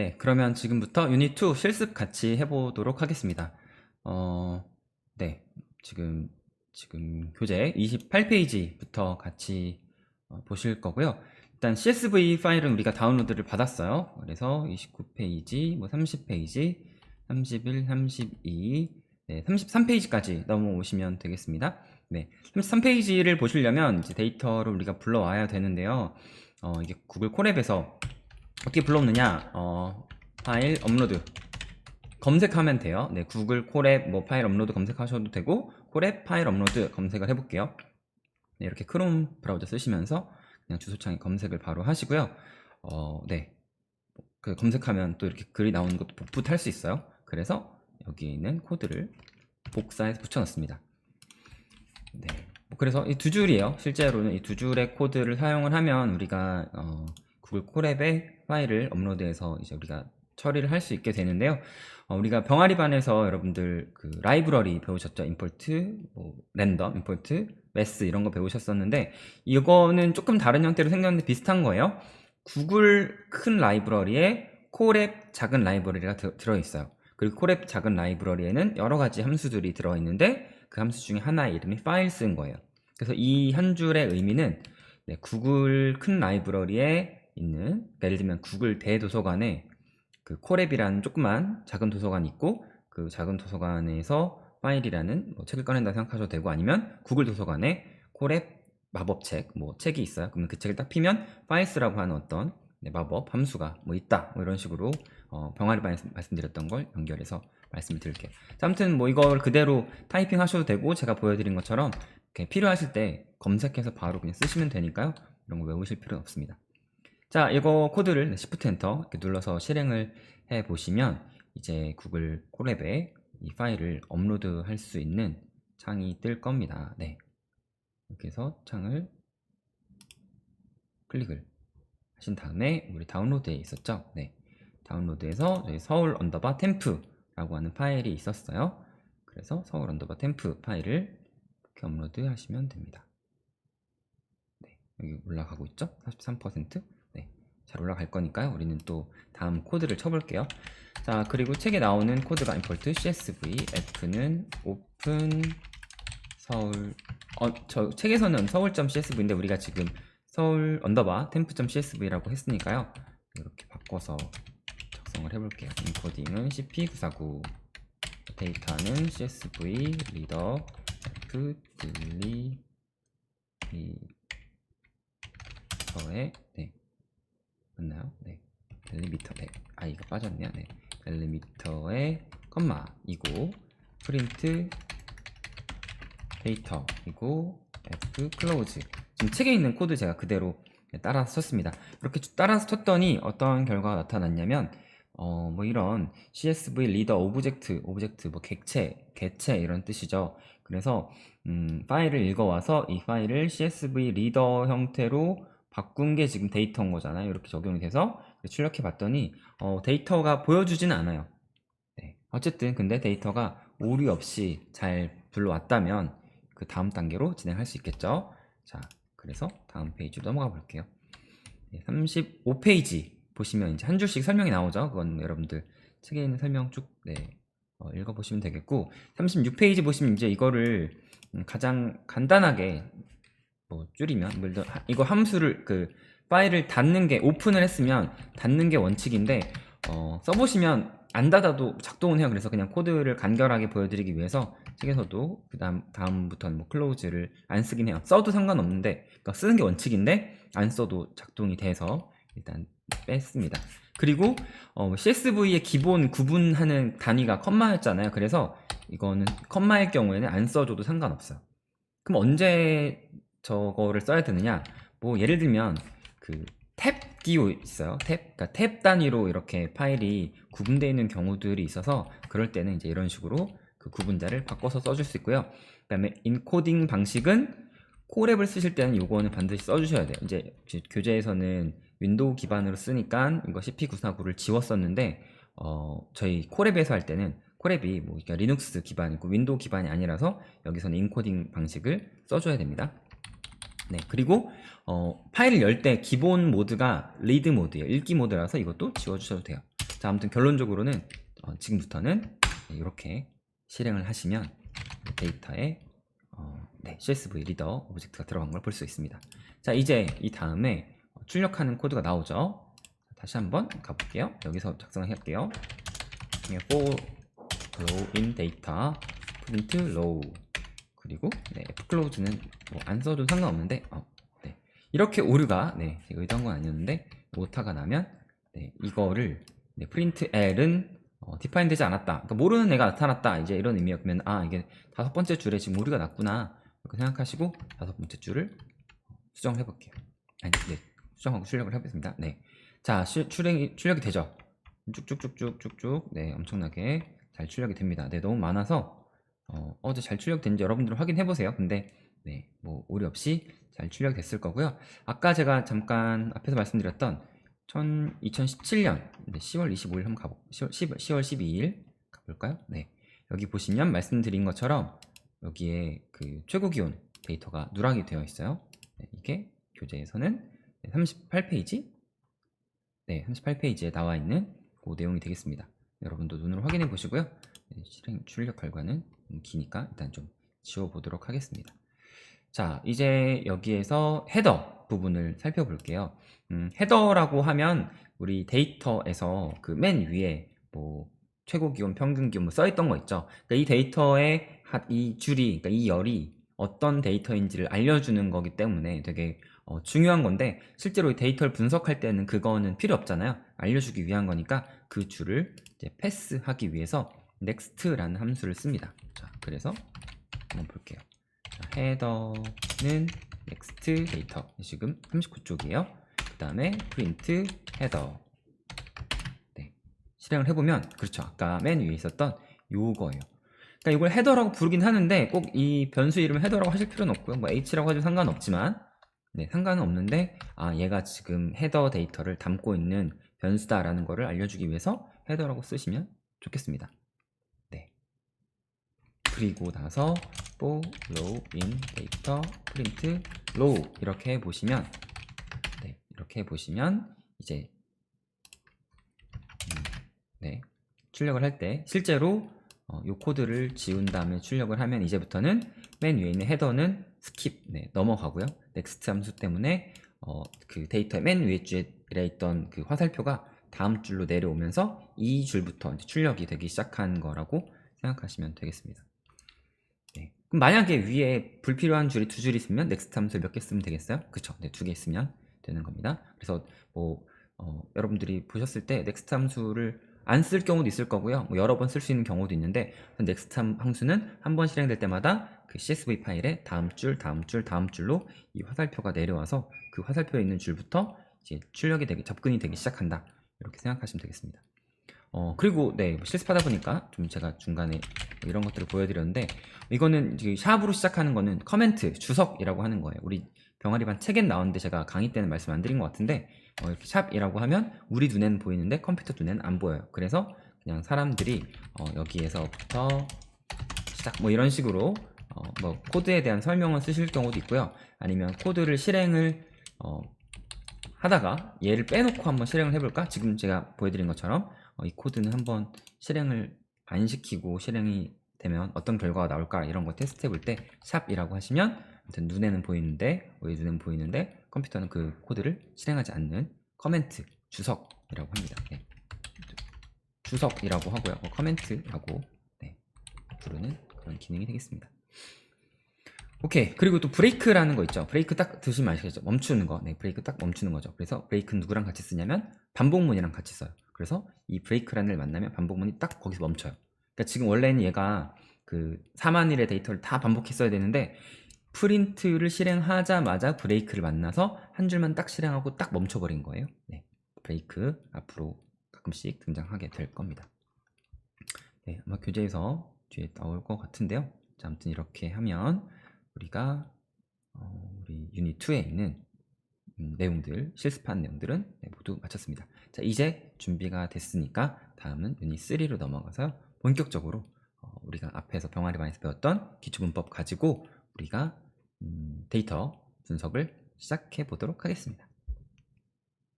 네, 그러면 지금부터 유닛 2 실습 같이 해보도록 하겠습니다. 어, 네, 지금, 지금 교재 28페이지부터 같이 어, 보실 거고요. 일단 CSV 파일은 우리가 다운로드를 받았어요. 그래서 29페이지, 뭐 30페이지, 31, 32, 네, 33페이지까지 넘어오시면 되겠습니다. 네, 33페이지를 보시려면 이제 데이터를 우리가 불러와야 되는데요. 어, 이게 구글 콜앱에서 어떻게 불러오느냐? 어, 파일 업로드 검색하면 돼요. 네, 구글 콜앱 뭐 파일 업로드 검색하셔도 되고 콜앱 파일 업로드 검색을 해볼게요. 네, 이렇게 크롬 브라우저 쓰시면서 그냥 주소창에 검색을 바로 하시고요. 어, 네, 그 검색하면 또 이렇게 글이 나오는 것도 복붙할 수 있어요. 그래서 여기 있는 코드를 복사해서 붙여놨습니다. 네, 뭐 그래서 이 두 줄이에요. 실제로는 이 두 줄의 코드를 사용을 하면 우리가 어, 구글 콜앱에 파일을 업로드해서 이제 우리가 처리를 할 수 있게 되는데요. 어, 우리가 병아리반에서 여러분들 그 라이브러리 배우셨죠? 임포트, 뭐 랜덤, 임포트, 메스 이런 거 배우셨었는데 이거는 조금 다른 형태로 생겼는데 비슷한 거예요. 구글 큰 라이브러리에 콜앱 작은 라이브러리가 드- 들어있어요. 그리고 콜앱 작은 라이브러리에는 여러 가지 함수들이 들어있는데 그 함수 중에 하나의 이름이 파일 쓴 거예요. 그래서 이 한 줄의 의미는 네, 구글 큰 라이브러리에 있는 예를 들면 구글 대도서관에 그 콜앱이라는 조그만 작은 도서관이 있고 그 작은 도서관에서 파일이라는 뭐 책을 꺼낸다 생각하셔도 되고 아니면 구글 도서관에 콜앱 마법책 뭐 책이 있어요. 그러면 그 책을 딱 피면 파일스라고 하는 어떤 네, 마법 함수가 뭐 있다 뭐 이런 식으로 어, 병아리 말씀, 말씀드렸던 걸 연결해서 말씀을 드릴게요. 자, 아무튼 뭐 이걸 그대로 타이핑 하셔도 되고 제가 보여드린 것처럼 필요하실 때 검색해서 바로 그냥 쓰시면 되니까요. 이런 거 외우실 필요는 없습니다. 자, 이거 코드를 Shift 엔터 이렇게 눌러서 실행을 해 보시면 이제 구글 콜랩에 이 파일을 업로드 할 수 있는 창이 뜰 겁니다. 네. 이렇게 해서 창을 클릭을 하신 다음에 우리 다운로드에 있었죠? 네. 다운로드에서 저희 서울 언더바 템프라고 하는 파일이 있었어요. 그래서 서울 언더바 템프 파일을 이렇게 업로드 하시면 됩니다. 네. 여기 올라가고 있죠? 43%. 네. 잘 올라갈 거니까요. 우리는 또 다음 코드를 쳐볼게요. 자, 그리고 책에 나오는 코드가 import csv f는 open 서울 어, 저 책에서는 서울.csv인데 우리가 지금 서울 언더바 temp.csv라고 했으니까요. 이렇게 바꿔서 작성을 해볼게요. 인코딩은 cp949 데이터는 csv 리더 f 리더에 네 맞나요? 네 델리미터 네 아이가 빠졌네요. 네 델리미터에 컴마 이고 프린트 데이터이고 f 클로즈 지금 책에 있는 코드 제가 그대로 따라서 썼습니다. 이렇게 쭉 따라서 쳤더니 어떤 결과가 나타났냐면 어 뭐 이런 CSV 리더 오브젝트 오브젝트 뭐 객체 개체 이런 뜻이죠. 그래서 음, 파일을 읽어와서 이 파일을 CSV 리더 형태로 바꾼 게 지금 데이터인 거잖아요. 이렇게 적용이 돼서 출력해 봤더니 어, 데이터가 보여주진 않아요. 네. 어쨌든 근데 데이터가 오류 없이 잘 불러왔다면 그 다음 단계로 진행할 수 있겠죠. 자, 그래서 다음 페이지로 넘어가 볼게요. 35페이지 보시면 이제 한 줄씩 설명이 나오죠. 그건 여러분들 책에 있는 설명 쭉 네, 어, 읽어보시면 되겠고 36페이지 보시면 이제 이거를 음, 가장 간단하게 뭐 줄이면 들어 하- 이거 함수를 그 파일을 닫는 게 오픈을 했으면 닫는 게 원칙인데 어, 써보시면 안 닫아도 작동은 해요. 그래서 그냥 코드를 간결하게 보여드리기 위해서 책에서도 그 다음 다음부터는 뭐 클로즈를 안 쓰긴 해요. 써도 상관없는데 그러니까 쓰는 게 원칙인데 안 써도 작동이 돼서 일단 뺐습니다. 그리고 어, CSV의 기본 구분하는 단위가 컴마였잖아요. 그래서 이거는 컴마일 경우에는 안 써줘도 상관없어요. 그럼 언제 저거를 써야 되느냐? 뭐 예를 들면 그탭 기호 있어요. 탭, 그러니까 탭 단위로 이렇게 파일이 구분되어 있는 경우들이 있어서 그럴 때는 이제 이런 식으로 그 구분자를 바꿔서 써줄 수 있고요. 그 다음에 인코딩 방식은 콜앱을 쓰실 때는 요거는 반드시 써주셔야 돼요. 이제 그 교재에서는 윈도우 기반으로 쓰니까 이거 CP949를 지웠었는데 어, 저희 콜앱에서 할 때는 콜앱이 뭐 그러니까 리눅스 기반이고 윈도우 기반이 아니라서 여기서는 인코딩 방식을 써줘야 됩니다. 네, 그리고 어, 파일을 열 때 기본 모드가 리드 모드예요. 읽기 모드라서 이것도 지워주셔도 돼요. 자, 아무튼 결론적으로는 어, 지금부터는 이렇게 실행을 하시면 데이터에 어, 네, CSV 리더 오브젝트가 들어간 걸 볼 수 있습니다. 자, 이제 이 다음에 출력하는 코드가 나오죠. 다시 한번 가볼게요. 여기서 작성을 할게요. 네, for row in data print row 그리고 네, fclose는 뭐 안 써도 상관없는데 어, 네. 이렇게 오류가 네, 제가 의도한 건 아니었는데 오타가 나면 네, 이거를 네, print l은 어, define 되지 않았다. 그러니까 모르는 애가 나타났다. 이제 이런 의미였으면 아 이게 다섯 번째 줄에 지금 오류가 났구나. 이렇게 생각하시고 다섯 번째 줄을 수정해 볼게요. 아니, 네, 수정하고 출력을 해보겠습니다. 네, 자 시- 출력이 출력이 되죠. 쭉쭉쭉쭉쭉쭉 네 엄청나게 잘 출력이 됩니다. 네 너무 많아서 어, 어제 잘 출력된지 여러분들 확인해 보세요. 근데 네 뭐 오류 없이 잘 출력됐을 거고요. 아까 제가 잠깐 앞에서 말씀드렸던 2017년 10월 25일 한번 가보 10월, 10월 12일 가볼까요? 네 여기 보시면 말씀드린 것처럼 여기에 그 최고 기온 데이터가 누락이 되어 있어요. 네, 이게 교재에서는 38페이지 네 38페이지에 나와 있는 그 내용이 되겠습니다. 여러분도 눈으로 확인해 보시고요. 네, 실행 출력 결과는 좀 기니까 일단 좀 지워 보도록 하겠습니다. 자, 이제 여기에서 헤더 부분을 살펴볼게요. 음, 헤더라고 하면 우리 데이터에서 그 맨 위에 뭐 최고 기온, 평균 기온 뭐 써있던 거 있죠. 그러니까 이 데이터의 하- 이 줄이, 그러니까 이 열이 어떤 데이터인지를 알려주는 거기 때문에 되게 어, 중요한 건데 실제로 이 데이터를 분석할 때는 그거는 필요 없잖아요. 알려주기 위한 거니까 그 줄을 패스하기 위해서 next라는 함수를 씁니다. 자, 그래서 한번 볼게요. 자, 헤더는 next 데이터 지금 39쪽이에요. 그 다음에 print 헤더 네, 실행을 해보면 그렇죠. 아까 맨 위에 있었던 요거예요. 그러니까 이걸 헤더라고 부르긴 하는데 꼭 이 변수 이름을 헤더라고 하실 필요는 없고요. 뭐 h라고 해도 상관없지만 네, 상관은 없는데 아 얘가 지금 헤더 데이터를 담고 있는 변수다라는 거를 알려주기 위해서 헤더라고 쓰시면 좋겠습니다. 네. 그리고 나서 for in data print row 이렇게 해 보시면 네, 이렇게 해 보시면 이제 음, 네, 출력을 할 때 실제로 어, 이 코드를 지운 다음에 출력을 하면 이제부터는 맨 위에 있는 헤더는 스킵 네, 넘어가고요. 넥스트 함수 때문에 어, 그 데이터의 맨 위에 줄에 있던 그 화살표가 다음 줄로 내려오면서 이 줄부터 출력이 되기 시작한 거라고 생각하시면 되겠습니다. 네. 그럼 만약에 위에 불필요한 줄이 두 줄 있으면 넥스트 함수 몇개 쓰면 되겠어요? 그쵸? 네, 두 개 있으면 되는 겁니다. 그래서 뭐 어, 여러분들이 보셨을 때 넥스트 함수를 안 쓸 경우도 있을 거고요. 뭐 여러 번 쓸 수 있는 경우도 있는데 넥스트 함수는 한 번 실행될 때마다 그 CSV 파일에 다음 줄, 다음 줄, 다음 줄로 이 화살표가 내려와서 그 화살표에 있는 줄부터 이제 출력이 되기 접근이 되기 시작한다. 이렇게 생각하시면 되겠습니다. 어 그리고 네 실습하다 보니까 좀 제가 중간에 뭐 이런 것들을 보여드렸는데 이거는 샵으로 시작하는 거는 커멘트 주석이라고 하는 거예요. 우리 병아리반 책엔 나왔는데 제가 강의 때는 말씀 안 드린 것 같은데 어, 이렇게 샵이라고 하면 우리 눈에는 보이는데 컴퓨터 눈에는 안 보여요. 그래서 그냥 사람들이 어, 여기에서부터 시작 뭐 이런 식으로 어, 뭐 코드에 대한 설명을 쓰실 경우도 있고요. 아니면 코드를 실행을 어, 하다가 얘를 빼놓고 한번 실행을 해볼까? 지금 제가 보여드린 것처럼 어, 이 코드는 한번 실행을 안 시키고 실행이 되면 어떤 결과가 나올까 이런 거 테스트 해볼 때 샵이라고 하시면 아무튼 눈에는 보이는데 우리 눈에는 보이는데 컴퓨터는 그 코드를 실행하지 않는 커멘트 주석이라고 합니다. 네. 주석이라고 하고요. 어, 커멘트라고 네, 부르는 그런 기능이 되겠습니다. 오케이. 그리고 또 브레이크라는 거 있죠. 브레이크 딱 드시면 아시겠죠? 멈추는 거. 네, 브레이크 딱 멈추는 거죠. 그래서 브레이크는 누구랑 같이 쓰냐면 반복문이랑 같이 써요. 그래서 이 브레이크란을 만나면 반복문이 딱 거기서 멈춰요. 그러니까 지금 원래는 얘가 그 4만 일의 데이터를 다 반복했어야 되는데 프린트를 실행하자마자 브레이크를 만나서 한 줄만 딱 실행하고 딱 멈춰버린 거예요. 네, 브레이크 앞으로 가끔씩 등장하게 될 겁니다. 네, 아마 교재에서 뒤에 나올 것 같은데요. 자, 아무튼 이렇게 하면 우리가 어, 우리 유닛 2에 있는 음, 내용들, 실습한 내용들은 네, 모두 마쳤습니다. 자, 이제 준비가 됐으니까 다음은 유닛 3로 넘어가서 본격적으로 어, 우리가 앞에서 병아리반에서 배웠던 기초문법 가지고 우리가 음, 데이터 분석을 시작해 보도록 하겠습니다.